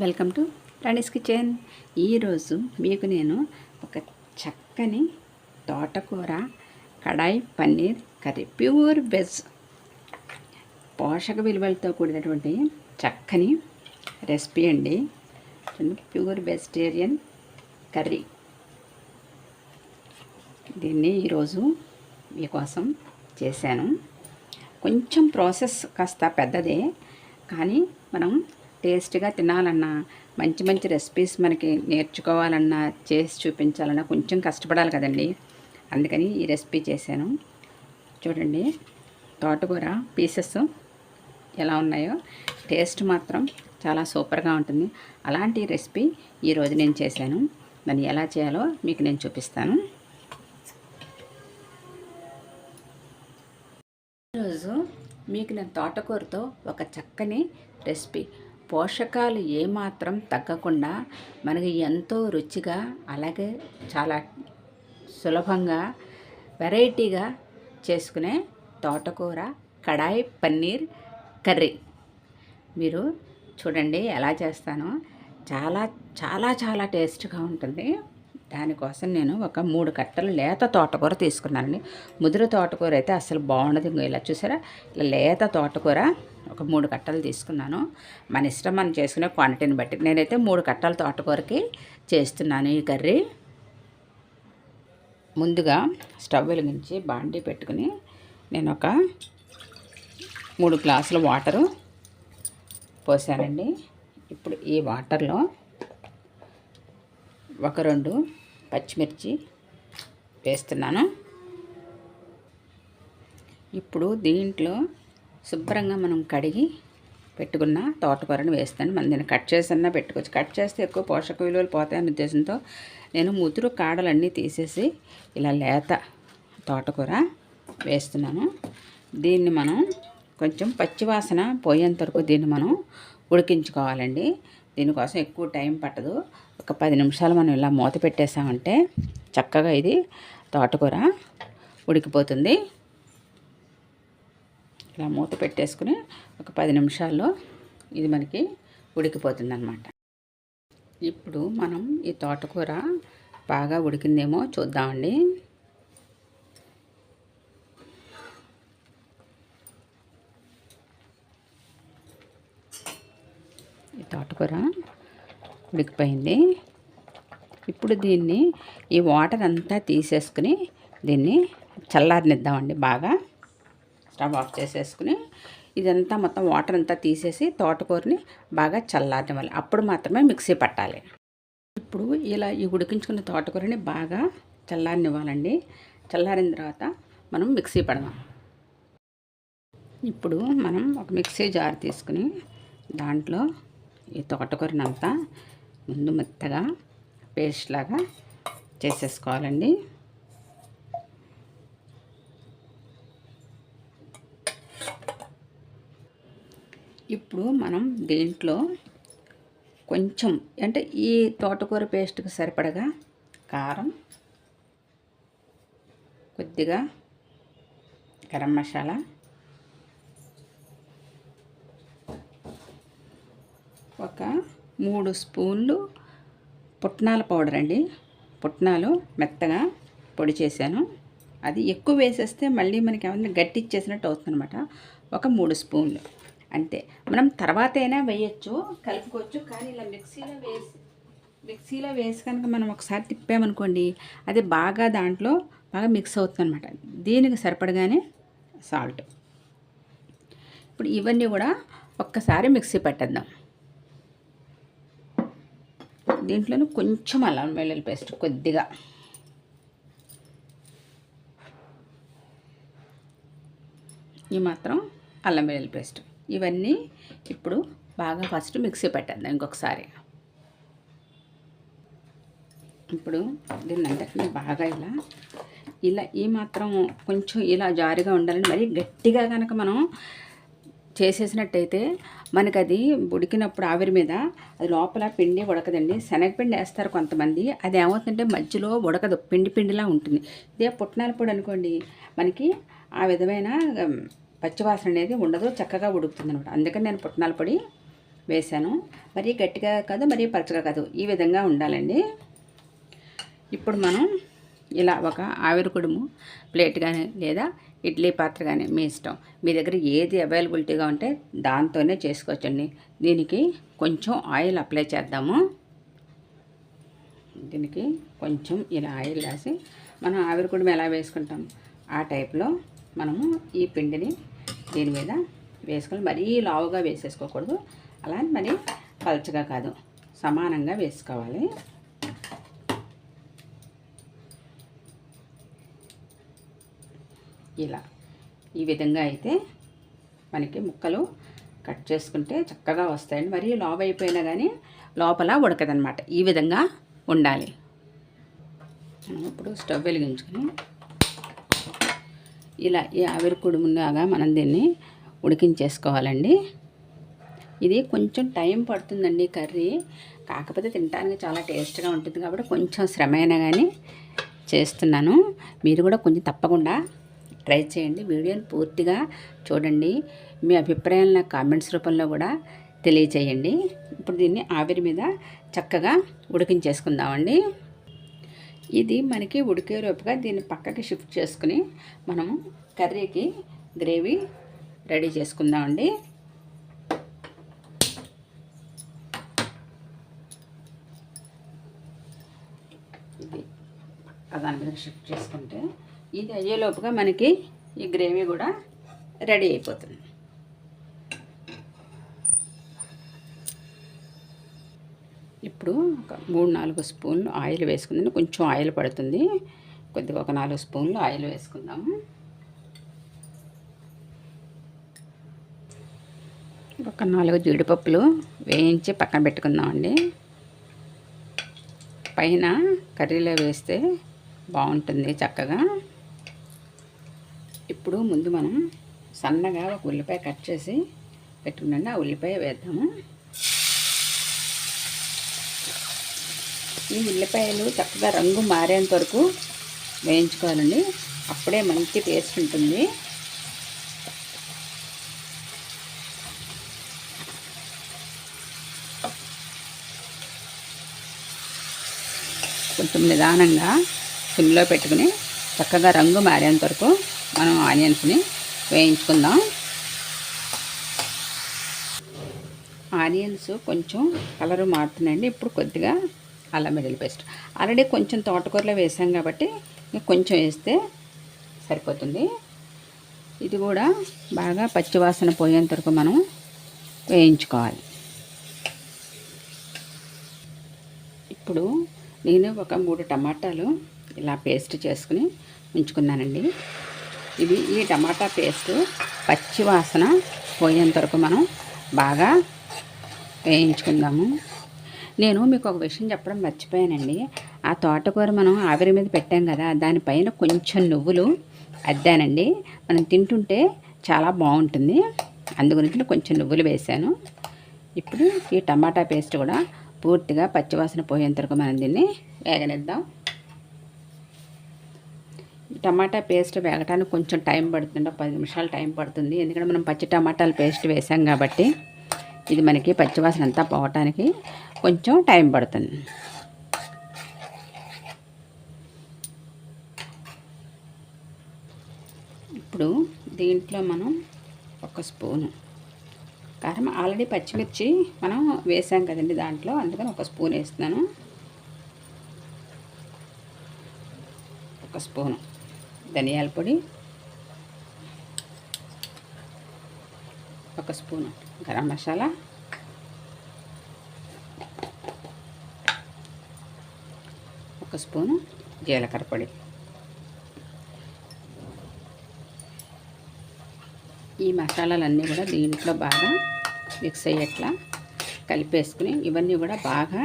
Welcome to Rani's kitchen. ఈరోజు మీకు నేను ఒక చక్కని తోటకూర kadai paneer curry. Pure veg. పోషక విలువలతో కూడినటువంటి చక్కని రెసిపీ అండి. Pure vegetarian curry. దీన్ని ఈరోజు మీకోసం చేశాను. కొంచెం ప్రాసెస్ కాస్త పెద్దదే కానీ మనం టేస్ట్గా తినాలన్నా మంచి మంచి రెసిపీస్ మనకి నేర్చుకోవాలన్నా చేసి చూపించాలన్నా కొంచెం కష్టపడాలి కదండి. అందుకని ఈ రెసిపీ చేశాను. చూడండి తోటకూర పీసెస్ ఎలా ఉన్నాయో. టేస్ట్ మాత్రం చాలా సూపర్గా ఉంటుంది. అలాంటి రెసిపీ ఈరోజు నేను చేశాను. దాన్ని ఎలా చేయాలో మీకు నేను చూపిస్తాను. ఈరోజు మీకు నేను తోటకూరతో ఒక చక్కని రెసిపీ పోషకాలు ఏమాత్రం తగ్గకుండా మనకి ఎంతో రుచిగా అలాగే చాలా సులభంగా వెరైటీగా చేసుకునే తోటకూర కడాయి పన్నీర్ కర్రీ. మీరు చూడండి ఎలా చేస్తానో. చాలా చాలా చాలా టేస్ట్గా ఉంటుంది. దానికోసం నేను ఒక మూడు కట్టలు లేత తోటకూర తీసుకున్నానండి. ముదురు తోటకూర అయితే అసలు బాగుండదు. ఇంకో ఇలా చూసారా? ఇలా లేత తోటకూర ఒక మూడు కట్టలు తీసుకున్నాను. మన ఇష్టం మనం చేసుకునే క్వాంటిటీని బట్టి. నేనైతే మూడు కట్టల తోటకూరకి చేస్తున్నాను ఈ కర్రీ. ముందుగా స్టవ్ వెలిగించి బాండీ పెట్టుకుని నేను ఒక మూడు గ్లాసుల వాటరు పోసానండి. ఇప్పుడు ఈ వాటర్లో ఒక రెండు పచ్చిమిర్చి వేస్తున్నాను. ఇప్పుడు దీంట్లో శుభ్రంగా మనం కడిగి పెట్టుకున్న తోటకూరని వేస్తాను. మనం దీన్ని కట్ చేసన్నా పెట్టుకోవచ్చు. కట్ చేస్తే ఎక్కువ పోషక విలువలు పోతాయనే ఉద్దేశంతో నేను ముదురు కాడలన్నీ తీసేసి ఇలా లేత తోటకూర వేస్తున్నాను. దీన్ని మనం కొంచెం పచ్చివాసన పోయేంత వరకు దీన్ని మనం ఉడికించుకోవాలండి. దీనికోసం ఎక్కువ టైం పట్టదు. ఒక పది నిమిషాలు మనం ఇలా మూత పెట్టేసామంటే చక్కగా ఇది తోటకూర ఉడికిపోతుంది. ఇలా మూత పెట్టేసుకుని ఒక పది నిమిషాల్లో ఇది మనకి ఉడికిపోతుంది అనమాట ఇప్పుడు మనం ఈ తోటకూర బాగా ఉడికిందేమో చూద్దామండి ఈ తోటకూర ఉడికిపోయింది. ఇప్పుడు దీన్ని ఈ వాటర్ అంతా తీసేసుకుని దీన్ని చల్లారనిద్దామండి బాగా. స్టవ్ ఆఫ్ చేసేసుకుని ఇదంతా మొత్తం వాటర్ అంతా తీసేసి తోటకూరని బాగా చల్లారనివ్వాలి. అప్పుడు మాత్రమే మిక్సీ పట్టాలి. ఇప్పుడు ఇలా ఈ ఉడికించుకున్న తోటకూరని బాగా చల్లారనివ్వాలండి. చల్లారిన తర్వాత మనం మిక్సీ పడదాం. ఇప్పుడు మనం ఒక మిక్సీ జార్ తీసుకుని దాంట్లో ఈ తోటకూరనంతా ముందు మెత్తగా పేస్ట్ లాగా చేసేసుకోవాలండి. ఇప్పుడు మనం దీంట్లో కొంచెం అంటే ఈ తోటకూర పేస్ట్కి సరిపడగా కారం కొద్దిగా గరం మసాలా ఒక మూడు స్పూన్లు పుట్నాల పౌడర్ అండి. పుట్నాలు మెత్తగా పొడి చేశాను. అది ఎక్కువ వేసేస్తే మళ్ళీ మనకి ఏమన్నా గట్టి ఇచ్చేసినట్టు అవుతుంది అనమాట ఒక మూడు స్పూన్లు. అంతే. మనం తర్వాత అయినా వేయచ్చు కలుపుకోవచ్చు కానీ ఇలా మిక్సీలో వేసి మిక్సీలో వేసి కనుక మనం ఒకసారి తిప్పామనుకోండి అది బాగా దాంట్లో బాగా మిక్స్ అవుతుంది అనమాట దీనికి సరిపడగానే సాల్ట్. ఇప్పుడు ఇవన్నీ కూడా ఒక్కసారి మిక్సీ పట్టేద్దాం. దీంట్లోనే కొంచెం అల్లం వెల్లుల్లి పేస్ట్ కొద్దిగా. ఈ మాత్రం అల్లం వెల్లుల్లి పేస్ట్. ఇవన్నీ ఇప్పుడు బాగా ఫస్ట్ మిక్సీ పెట్టేద్దాం ఇంకొకసారి. ఇప్పుడు దీన్ని అంతటినీ బాగా ఇలా ఇలా ఈ మాత్రం కొంచెం ఇలా జారుగా ఉండాలని మరీ గట్టిగా కనుక మనం చేసేసినట్టయితే మనకు అది ఉడికినప్పుడు ఆవిరి మీద అది లోపల పిండి ఉడకదండి. శనగపిండి వేస్తారు కొంతమంది. అది ఏమవుతుందంటే మధ్యలో ఉడకదు. పిండి పిండిలా ఉంటుంది. ఇదే పుట్నాల పొడి అనుకోండి. మనకి ఆ విధమైన పచ్చివాసన అనేది ఉండదు. చక్కగా ఉడుకుతుంది అనమాట అందుకని నేను పుట్నాల పొడి వేసాను మరీ గట్టిగా కాదు మరీ పలచగా కాదు. ఈ విధంగా ఉండాలండి. ఇప్పుడు మనం ఇలా ఒక ఆవిరికుడుము ప్లేట్ కానీ లేదా ఇడ్లీ పాత్ర కానీ మీ ఇష్టం. మీ దగ్గర ఏది అవైలబిలిటీగా ఉంటే దాంతోనే చేసుకోవచ్చండి. దీనికి కొంచెం ఆయిల్ అప్లై చేద్దాము. దీనికి కొంచెం ఇలా ఆయిల్ రాసి మనం ఆవిరికుడుము ఎలా వేసుకుంటాం? ఆ టైప్లో మనము ఈ పిండిని దీని మీద వేసుకొని మరీ లావుగా వేసేసుకోకూడదు. అలా అని మరీ పలచగా కాదు. సమానంగా వేసుకోవాలి. ఇలా. ఈ విధంగా అయితే మనకి ముక్కలు కట్ చేసుకుంటే చక్కగా వస్తాయండి. మరీ లావ్ అయిపోయినా కానీ లోపల ఉడకదనమాట ఈ విధంగా ఉండాలి. మనం ఇప్పుడు స్టవ్ వెలిగించుకొని ఇలా ఈ ఆవిరి కుడుములాగా మనం దీన్ని ఉడికించేసుకోవాలండి. ఇది కొంచెం టైం పడుతుందండి కర్రీ. కాకపోతే తినడానికి చాలా టేస్ట్గా ఉంటుంది కాబట్టి కొంచెం శ్రమ అయినా కానీ చేస్తున్నాను. మీరు కూడా కొంచెం తప్పకుండా ట్రై చేయండి. వీడియోని పూర్తిగా చూడండి. మీ అభిప్రాయాలు నాకు కామెంట్స్ రూపంలో కూడా తెలియచేయండి. ఇప్పుడు దీన్ని ఆవిరి మీద చక్కగా ఉడికించేసుకుందామండి. ఇది మనకి ఉడికే రూపుగా దీన్ని పక్కకి షిఫ్ట్ చేసుకుని మనము కర్రీకి గ్రేవీ రెడీ చేసుకుందామండి. ఇది దాని మీద షిఫ్ట్ చేసుకుంటే ఇది అయ్యేలోపుగా మనకి ఈ గ్రేవీ కూడా రెడీ అయిపోతుంది. ఇప్పుడు ఒక మూడు నాలుగు స్పూన్లు ఆయిల్ వేసుకుందాం. కొంచెం ఆయిల్ పడుతుంది. కొద్దిగా ఒక నాలుగు స్పూన్లు ఆయిల్ వేసుకుందాము. ఒక నాలుగు జీడిపప్పులు వేయించి పక్కన పెట్టుకుందామండి. పైన కర్రీలో వేస్తే బాగుంటుంది చక్కగా. ఇప్పుడు ముందు మనం సన్నగా ఒక ఉల్లిపాయ కట్ చేసి పెట్టుకున్నాను. ఆ ఉల్లిపాయ వేద్దాము. ఈ ఉల్లిపాయలు చక్కగా రంగు మారేంత వరకు వేయించుకోవాలండి. అప్పుడే మంచి టేస్ట్ ఉంటుంది. కొంచెం నిదానంగా సిమ్లో పెట్టుకుని చక్కగా రంగు మారేంత వరకు మనం ఆనియన్స్ని వేయించుకుందాం. ఆనియన్స్ కొంచెం కలర్ మారుతున్నాయండి. ఇప్పుడు కొద్దిగా అల్లం వెల్లుల్లి పేస్ట్. ఆల్రెడీ కొంచెం తోటకూరలో వేసాం కాబట్టి కొంచెం వేస్తే సరిపోతుంది. ఇది కూడా బాగా పచ్చివాసన పోయేంత వరకు మనం వేయించుకోవాలి. ఇప్పుడు నేను ఒక మూడు టమాటాలు ఇలా పేస్ట్ చేసుకుని ఉంచుకున్నానండి ఇది ఈ టమాటా పేస్ట్ పచ్చి వాసన పోయేంత వరకు మనం బాగా వేయించుకుందాము. నేను మీకు ఒక విషయం చెప్పడం మర్చిపోయానండి. ఆ తోటకూర మనం ఆవిరి మీద పెట్టాం కదా దానిపైన కొంచెం నువ్వులు అద్దానండి. మనం తింటుంటే చాలా బాగుంటుంది. అందు గురించి కొంచెం నువ్వులు వేశాను. ఇప్పుడు ఈ టమాటా పేస్ట్ కూడా పూర్తిగా పచ్చివాసన పోయేంత వరకు మనం దీన్ని వేగనిద్దాం. టమాటా పేస్ట్ వేగటానికి కొంచెం టైం పడుతుంది పది నిమిషాలు టైం పడుతుంది. ఎందుకంటే మనం పచ్చి టమాటాల పేస్ట్ వేసాం కాబట్టి ఇది మనకి పచ్చివాసన అంతా పోవటానికి కొంచెం టైం పడుతుంది. ఇప్పుడు దీంట్లో మనం ఒక స్పూను కారం ఆల్రెడీ పచ్చిమిర్చి మనం వేసాం కదండి దాంట్లో అందుకని ఒక స్పూన్ వేస్తున్నాను. ఒక స్పూను. ధనియాల పొడి ఒక స్పూను గరం మసాలా ఒక స్పూను జీలకర్ర పొడి. ఈ మసాలాలన్నీ కూడా దీంట్లో బాగా మిక్స్ అయ్యేట్లా కలిపేసుకుని ఇవన్నీ కూడా బాగా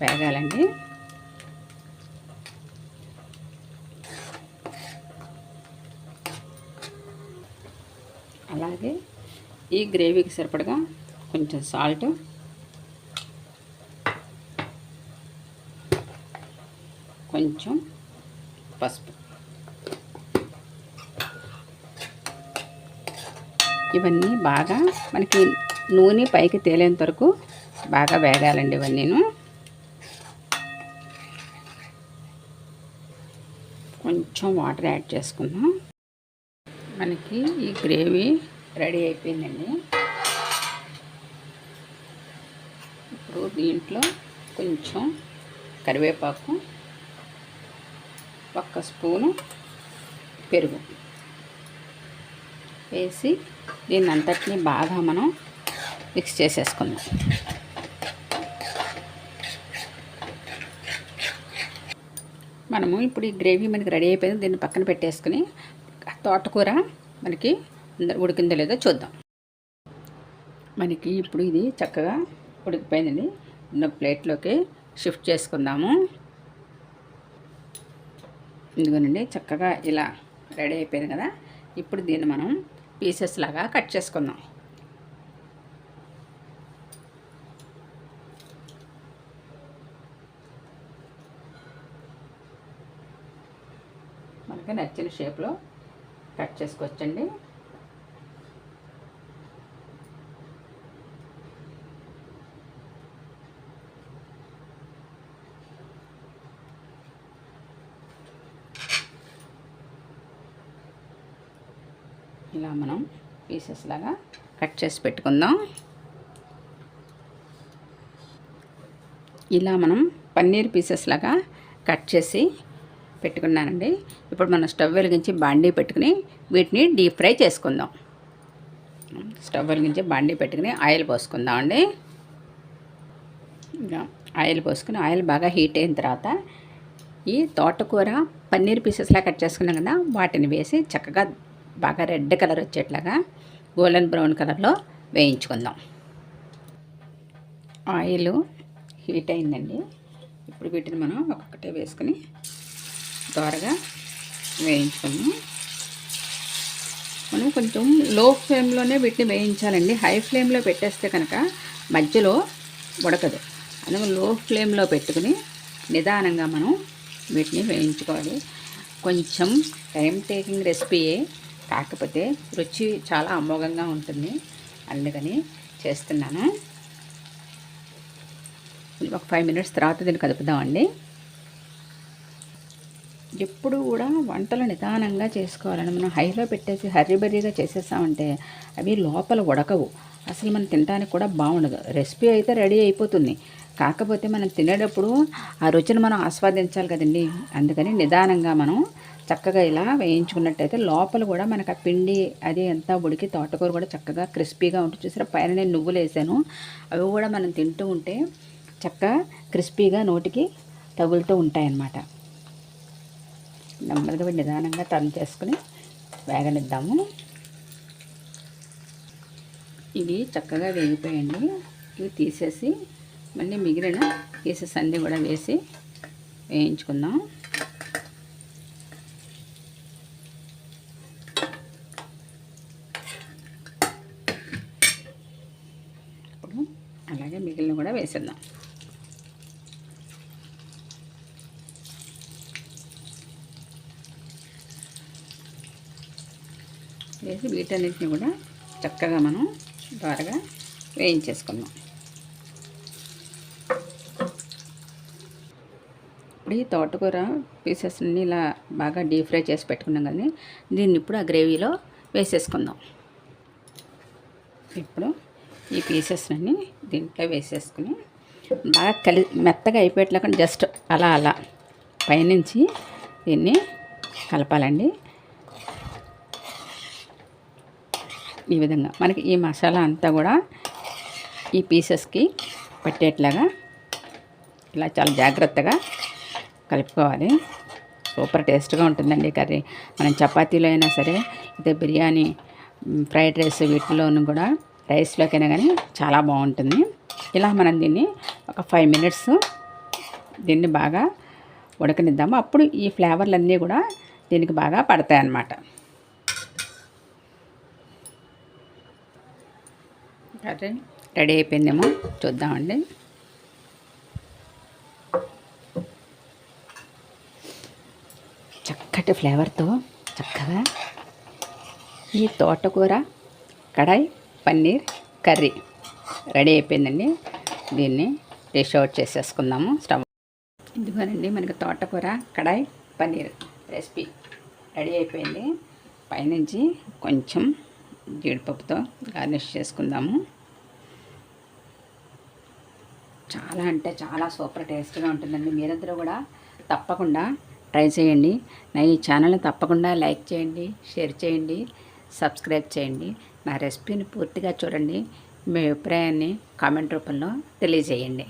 వేగాలండి. అలాగే ఈ గ్రేవీకి సరిపడగా కొంచెం సాల్ట్. కొంచెం పసుపు. ఇవన్నీ బాగా మనకి నూనె పైకి తేలేంత వరకు బాగా వేగాలండి ఇవన్నీను. కొంచెం వాటర్ యాడ్ చేసుకుందాం. మనకి ఈ గ్రేవీ రెడీ అయిపోయిందండి. ఇప్పుడు దీంట్లో కొంచెం కరివేపాకు ఒక్క స్పూను పెరుగు వేసి దీన్ని అంతటిని బాగా మనం మిక్స్ చేసేసుకుందాం. మనము ఇప్పుడు ఈ గ్రేవీ మనకి రెడీ అయిపోయింది దీన్ని పక్కన పెట్టేసుకుని తోటకూర మనకి ఉడికిందో లేదో చూద్దాం. మనకి ఇప్పుడు ఇది చక్కగా ఉడికిపోయిందండి. ఇందులో ప్లేట్లోకి షిఫ్ట్ చేసుకుందాము. ఇదిగోనండి చక్కగా ఇలా రెడీ అయిపోయింది కదా. ఇప్పుడు దీన్ని మనం పీసెస్ లాగా కట్ చేసుకుందాం. మనకి నచ్చిన షేప్లో కట్ చేసుకోవచ్చండి. ఇలా మనం పీసెస్ లాగా కట్ చేసి పెట్టుకుందాం. ఇలా మనం పన్నీర్ పీసెస్ లాగా కట్ చేసి పెట్టుకున్నానండి. ఇప్పుడు మనం స్టవ్ వెలిగించి బాండీ పెట్టుకుని వీటిని డీప్ ఫ్రై చేసుకుందాం. స్టవ్ వెలిగించి బాండీ పెట్టుకుని ఆయిల్ పోసుకుందాం అండి ఇంకా ఆయిల్ పోసుకుని ఆయిల్ బాగా హీట్ అయిన తర్వాత ఈ తోటకూర పన్నీర్ పీసెస్లా కట్ చేసుకున్నాం కదా వాటిని వేసి చక్కగా బాగా రెడ్ కలర్ వచ్చేట్లాగా గోల్డెన్ బ్రౌన్ కలర్లో వేయించుకుందాం. ఆయిల్ హీట్ అయిందండి. ఇప్పుడు వీటిని మనం ఒక్కొక్కటే వేసుకుని దోరగా వేయించుకున్నాము మనం కొంచెం లో ఫ్లేమ్లోనే వీటిని వేయించాలండి. హై ఫ్లేమ్లో పెట్టేస్తే కనుక మధ్యలో ఉడకదు. అందుకు లో ఫ్లేమ్లో పెట్టుకుని నిదానంగా మనం వీటిని వేయించుకోవాలి. కొంచెం టైం టేకింగ్ రెసిపీయే. కాకపోతే రుచి చాలా అమోఘంగా ఉంటుంది. అందుకని చేస్తున్నాను. ఒక ఫైవ్ మినిట్స్ తర్వాత దీన్ని కదుపుదామండి. ఎప్పుడు కూడా వంటలు నిదానంగా చేసుకోవాలని మనం హైలో పెట్టేసి హర్రీబర్రీగా చేసేసామంటే అవి లోపల ఉడకవు. అసలు మనం తినడానికి కూడా బాగుండదు. రెసిపీ అయితే రెడీ అయిపోతుంది. కాకపోతే మనం తినేటప్పుడు ఆ రుచిని మనం ఆస్వాదించాలి కదండి. అందుకని నిదానంగా మనం చక్కగా ఇలా వేయించుకున్నట్టయితే లోపల కూడా మనకు ఆ పిండి అది అంతా ఉడికి తోటకూర కూడా చక్కగా క్రిస్పీగా ఉంటుంది. చూసారా? పైన నేను నువ్వులు వేసాను. అవి కూడా మనం తింటూ ఉంటే చక్కగా క్రిస్పీగా నోటికి తగులుతూ ఉంటాయన్నమాట. నెమ్మదిగా నిదానంగా టర్న్ చేసుకుని వేగనిద్దాము. ఇవి చక్కగా వేగిపోయండి. ఇవి తీసేసి మళ్ళీ మిగిలిన పీసెస్ అన్నీ కూడా వేసి వేయించుకుందాం. అలాగే మిగిలిన కూడా వేసేద్దాం. వేసి వీటన్నిటిని కూడా చక్కగా మనం బాగా వేయించేసుకుందాం. ఇప్పుడు ఈ తోటకూర పీసెస్ని ఇలా బాగా డీప్ ఫ్రై చేసి పెట్టుకున్నాం కానీ దీన్ని ఇప్పుడు ఆ గ్రేవీలో వేసేసుకుందాం. ఇప్పుడు ఈ పీసెస్ని దీంట్లో వేసేసుకుని బాగా కలి మెత్తగా అయిపోయేట్లాగా జస్ట్ అలా అలా పైనుంచి దీన్ని కలపాలండి. ఈ విధంగా మనకి ఈ మసాలా అంతా కూడా ఈ పీసెస్కి పట్టేట్లాగా ఇలా చాలా జాగ్రత్తగా కలుపుకోవాలి. సూపర్ టేస్ట్గా ఉంటుందండి కర్రీ. మనం చపాతీలో అయినా సరే ఇదే బిర్యానీ ఫ్రైడ్ రైస్ వీటిలోనూ కూడా రైస్లోకైనా కానీ చాలా బాగుంటుంది. ఇలా మనం దీన్ని ఒక ఫైవ్ మినిట్స్ దీన్ని బాగా ఉడకనిద్దాము. అప్పుడు ఈ ఫ్లేవర్లన్నీ కూడా దీనికి బాగా పడతాయి అన్నమాట కర్రీ రెడీ అయిపోయిందేమో చూద్దామండి. చక్కటి ఫ్లేవర్తో చక్కగా ఈ తోటకూర కడాయి పన్నీర్ కర్రీ రెడీ అయిపోయిందండి. దీన్ని డిష్ అవుట్ చేసేసుకుందాము. స్టవ్ ఇదిగోనండి మనకి తోటకూర కడాయి పన్నీర్ రెసిపీ రెడీ అయిపోయింది. పైనుంచి కొంచెం జీడిపప్పుతో గార్నిష్ చేసుకుందాము. చాలా అంటే చాలా సూపర్ టేస్ట్గా ఉంటుందండి. మీరందరూ కూడా తప్పకుండా ట్రై చేయండి. నా ఈ ఛానల్ని తప్పకుండా లైక్ చేయండి షేర్ చేయండి సబ్స్క్రైబ్ చేయండి. నా రెసిపీని పూర్తిగా చూడండి. మీ అభిప్రాయాన్ని కామెంట్ రూపంలో తెలియజేయండి.